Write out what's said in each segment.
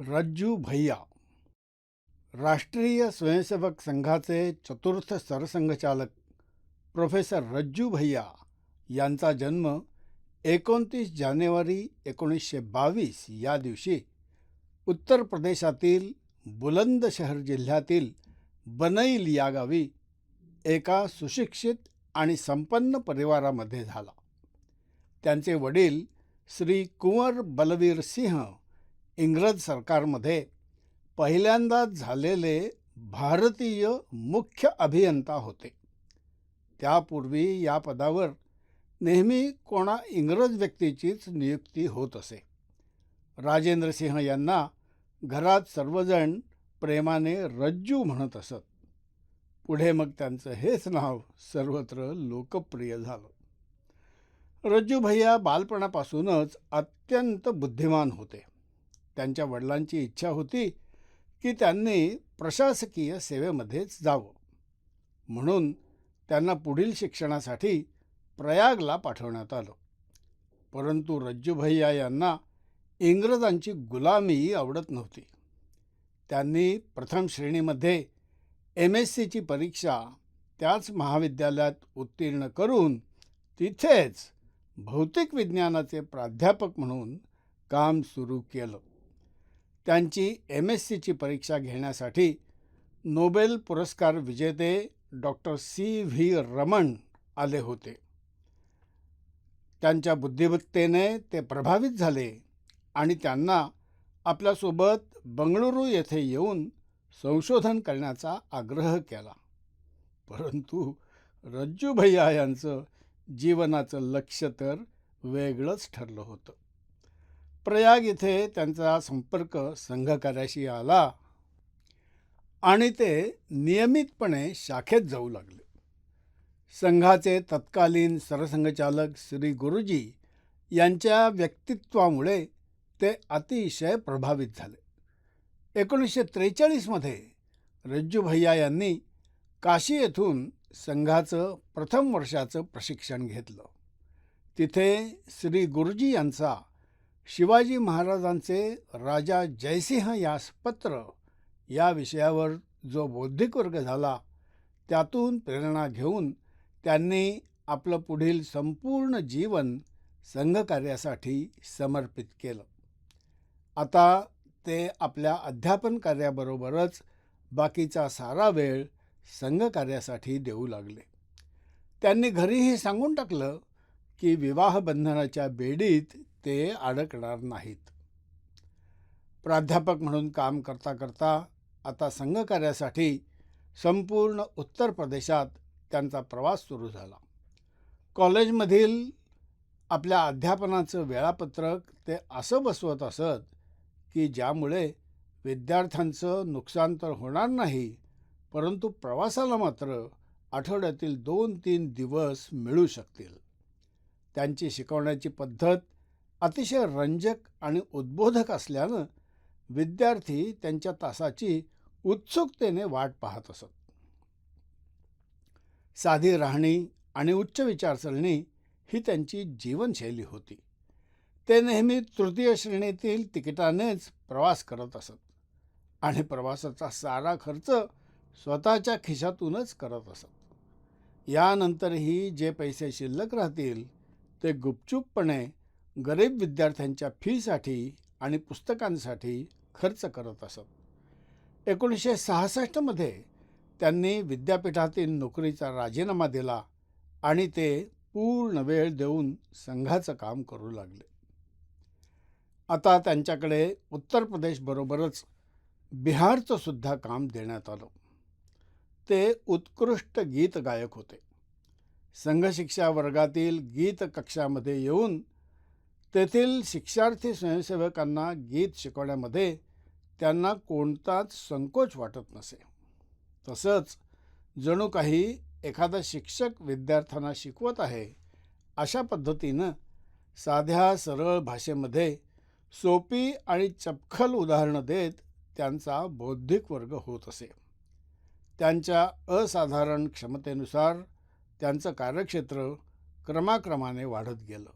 रज्जू भैया. राष्ट्रीय स्वयंसेवक संघाचे चतुर्थ सरसंघचालक प्रोफेसर रज्जू भैया यांचा जन्म एकोणतीस जानेवारी एकोणीसशे बावीस या दिवशी उत्तर प्रदेशातील बुलंदशहर जिल्ह्यातील बनैल या गावी एका सुशिक्षित आणि संपन्न परिवारामध्ये झाला. त्यांचे वडील श्री कुंवर बलवीर सिंह इंग्रज सरकारमध्ये पहिल्यांदाच झालेले भारतीय मुख्य अभियंता होते. त्यापूर्वी या पदावर नेहमी कोणा इंग्रज व्यक्तीचीच नियुक्ती होत असे. राजेंद्र सिंह यांना घरात सर्वजण प्रेमाने रज्जू म्हणत असत. पुढे मग त्यांचं हेच नाव सर्वत्र लोकप्रिय झालं. रज्जू भैया बालपणापासूनच अत्यंत बुद्धिमान होते. त्यांच्या वडिलांची इच्छा होती की त्यांनी प्रशासकीय सेवेमध्येच जावं. म्हणून त्यांना पुढील शिक्षणासाठी प्रयागला पाठवण्यात आलं. परंतु रज्जूभैया यांना इंग्रजांची गुलामी आवडत नव्हती. त्यांनी प्रथम श्रेणीमध्ये एम एस सीची परीक्षा त्याच महाविद्यालयात उत्तीर्ण करून तिथेच भौतिक विज्ञानाचे प्राध्यापक म्हणून काम सुरू केलं. त्यांची एम एस सीची परीक्षा घेण्यासाठी नोबेल पुरस्कार विजेते डॉक्टर सी व्ही रमण आले होते. त्यांच्या बुद्धिमत्तेने ते प्रभावित झाले आणि त्यांना आपल्यासोबत बंगळुरू येथे येऊन संशोधन करण्याचा आग्रह केला. परंतु रज्जू भैया यांचं जीवनाचं लक्ष तर वेगळंच ठरलं होतं. प्रयाग इथे त्यांचा संपर्क संघकार्याशी आला आणि ते नियमितपणे शाखेत जाऊ लागले. संघाचे तत्कालीन सरसंघचालक श्री गुरुजी यांच्या व्यक्तित्वामुळे ते अतिशय प्रभावित झाले. एकोणीसशे त्रेचाळीसमध्ये रज्जू भैया यांनी काशी येथून संघाचं प्रथम वर्षाचं प्रशिक्षण घेतलं. तिथे श्री गुरुजी यांचा शिवाजी महाराजांचे राजा जयसिंह यास पत्र या विषयावर जो बौद्धिक वर्ग झाला त्यातून प्रेरणा घेऊन त्यांनी आपलं पुढील संपूर्ण जीवन संघकार्यासाठी समर्पित केलं. आता ते आपल्या अध्यापन कार्याबरोबरच बाकीचा सारा वेळ संघकार्यासाठी देऊ लागले. त्यांनी घरीही सांगून टाकलं की विवाहबंधनाच्या बेडीत ते अडकणार नाहीत. प्राध्यापक म्हणून काम करता करता आता संघकार्यासाठी संपूर्ण उत्तर प्रदेशात त्यांचा प्रवास सुरू झाला. कॉलेजमधील आपल्या अध्यापनाचं वेळापत्रक ते असं बसवत असत की ज्यामुळे विद्यार्थ्यांचं नुकसान तर होणार नाही परंतु प्रवासाला मात्र आठवड्यातील दोन तीन दिवस मिळू शकतील. त्यांची शिकवण्याची पद्धत अतिशय रंजक आणि उद्बोधक असल्यानं विद्यार्थी त्यांच्या तासाची उत्सुकतेने वाट पाहत असत. साधी राहणी आणि उच्च विचारसरणी ही त्यांची जीवनशैली होती. ते नेहमी तृतीय श्रेणीतील तिकिटानेच प्रवास करत असत आणि प्रवासाचा सारा खर्च स्वतःच्या खिशातूनच करत असत. यानंतरही जे पैसे शिल्लक राहतील ते गुपचूपपणे गरीब विद्यार्थ्यांच्या फीसाठी आणि पुस्तकांसाठी खर्च करत असत. एकोणीसशे सहासष्टमध्ये त्यांनी विद्यापीठातील नोकरीचा राजीनामा दिला आणि ते पूर्ण वेळ देऊन संघाचं काम करू लागले. आता त्यांच्याकडे उत्तर प्रदेशबरोबरच बिहारचं सुद्धा काम देण्यात आलं. ते उत्कृष्ट गीत गायक होते. संघशिक्षा वर्गातील गीत कक्षामध्ये येऊन तेथील शिक्षार्थी स्वयंसेवकांना गीत शिकवण्यामध्ये त्यांना कोणताच संकोच वाटत नसे. तसंच जणू काही एखादा शिक्षक विद्यार्थ्यांना शिकवत आहे अशा पद्धतीनं साध्या सरळ भाषेमध्ये सोपी आणि चपखल उदाहरणं देत त्यांचा बौद्धिक वर्ग होत असे. त्यांच्या असाधारण क्षमतेनुसार त्यांचं कार्यक्षेत्र क्रमाक्रमाने वाढत गेलं.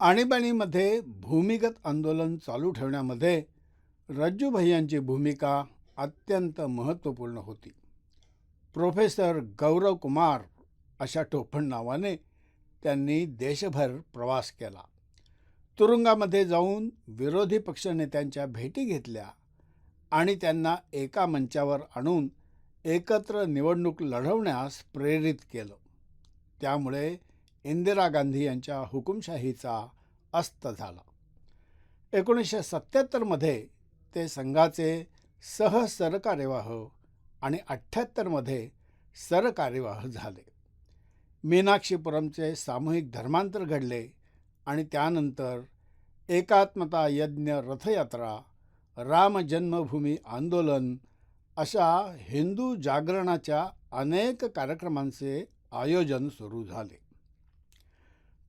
आणीबाणीमध्ये भूमिगत आंदोलन चालू ठेवण्यामध्ये रज्जू भैयांची भूमिका अत्यंत महत्त्वपूर्ण होती. प्रोफेसर गौरव कुमार अशा टोपण नावाने त्यांनी देशभर प्रवास केला. तुरुंगामध्ये जाऊन विरोधी पक्षनेत्यांच्या भेटी घेतल्या आणि त्यांना एका मंचावर आणून एकत्र निवडणूक लढवण्यास प्रेरित केलं. त्यामुळे इंदिरा गांधी यांच्या हुकुमशाहीचा अस्त झाला. एकोणीसशे सत्त्याहत्तरमध्ये ते संघाचे सहसरकार्यवाह आणि अठ्ठ्याहत्तरमध्ये सरकार्यवाह झाले. मीनाक्षीपुरमचे सामूहिक धर्मांतर घडले आणि त्यानंतर एकात्मता यज्ञ रथयात्रा राम जन्मभूमी आंदोलन अशा हिंदू जागरणाच्या अनेक कार्यक्रमांचे आयोजन सुरू झाले.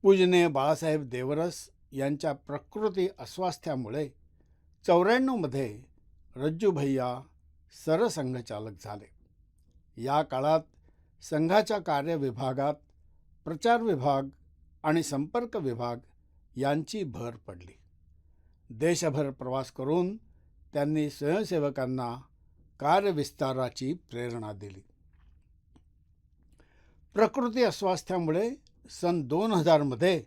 पूजनीय बाळासाहेब देवरस यांच्या प्रकृती अस्वास्थ्यामुळे चौऱ्याण्णवमध्ये रज्जू भैया सरसंघचालक झाले. या काळात संघाच्या कार्यविभागात प्रचार विभाग आणि संपर्क विभाग यांची भर पडली. देशभर प्रवास करून त्यांनी स्वयंसेवकांना कार्यविस्ताराची प्रेरणा दिली. प्रकृती अस्वास्थ्यामुळे सन दोन हजारमध्ये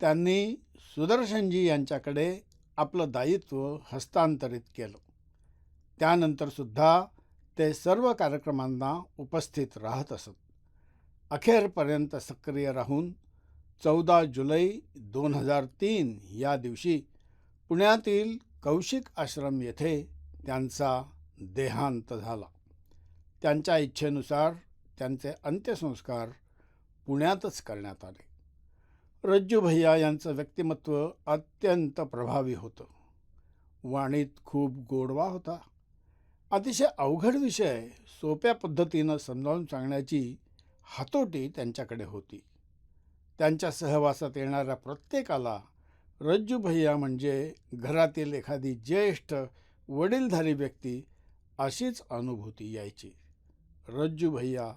त्यांनी सुदर्शनजी यांच्याकडे आपलं दायित्व हस्तांतरित केलं. त्यानंतरसुद्धा ते सर्व कार्यक्रमांना उपस्थित राहत असत. अखेरपर्यंत सक्रिय राहून चौदा जुलै दोन हजार तीन या दिवशी पुण्यातील कौशिक आश्रम येथे त्यांचा देहांत झाला. त्यांच्या इच्छेनुसार त्यांचे अंत्यसंस्कार पुण्यातच करण्यात आले. रज्जू भैया यांचं व्यक्तिमत्व अत्यंत प्रभावी होतं. वाणीत खूप गोडवा होता. अतिशय अवघड विषय सोप्या पद्धतीनं समजावून सांगण्याची हातोटी त्यांच्याकडे होती. त्यांच्या सहवासात येणाऱ्या प्रत्येकाला रज्जू भैया म्हणजे घरातील एखादी ज्येष्ठ वडीलधारी व्यक्ती अशीच अनुभूती यायची. रज्जू भैया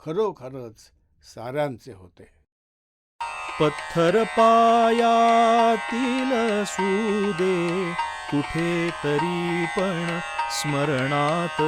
खरोखरच साऱ्यांचे होते. पत्थर पायातील सुदे कुठे तरी पण स्मरणात.